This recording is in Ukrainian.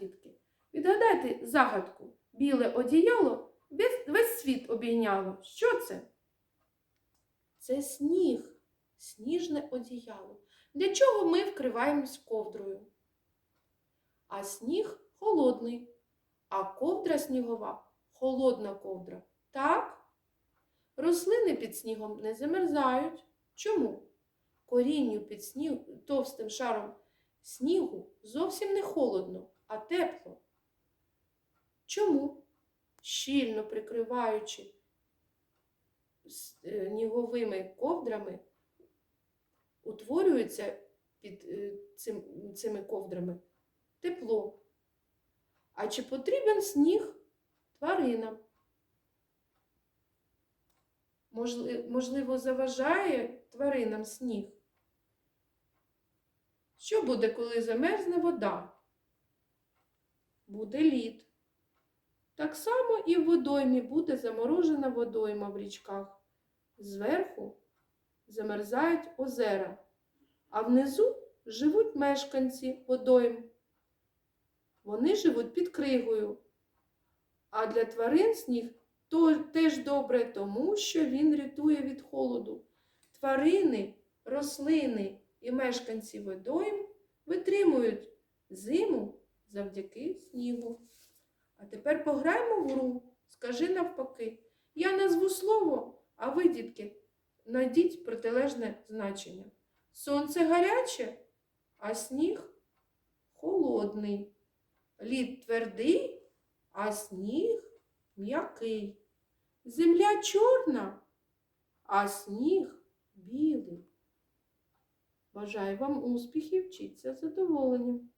дітки. Відгадайте загадку. Біле одіяло весь світ обійняло. Що це? Це сніг, сніжне одіяло. Для чого ми вкриваємось ковдрою? А сніг холодний, а ковдра снігова холодна ковдра. Так? Рослини під снігом не замерзають. Чому? Корінню під сніг, товстим шаром снігу зовсім не холодно, а тепло. Чому? Щільно прикриваючи сніговими ковдрами, утворюється під е, цим, цими ковдрами тепло. А чи потрібен сніг тваринам? Можливо, заважає тваринам сніг? Що буде, коли замерзне вода? Буде лід. Так само і в водоймі буде заморожена водойма в річках. Зверху замерзають озера, а внизу живуть мешканці водойм. Вони живуть під кригою. А для тварин сніг то теж добре, тому що він рятує від холоду. Тварини, рослини і мешканці водойм витримують зиму завдяки снігу. А тепер пограємо в гру. Скажи навпаки. Я назву слово, а ви, дітки, знайдіть протилежне значення. Сонце гаряче, а сніг холодний. Лід твердий, а сніг м'який. Земля чорна, а сніг білий. Бажаю вам успіхів, вчіться задоволенням.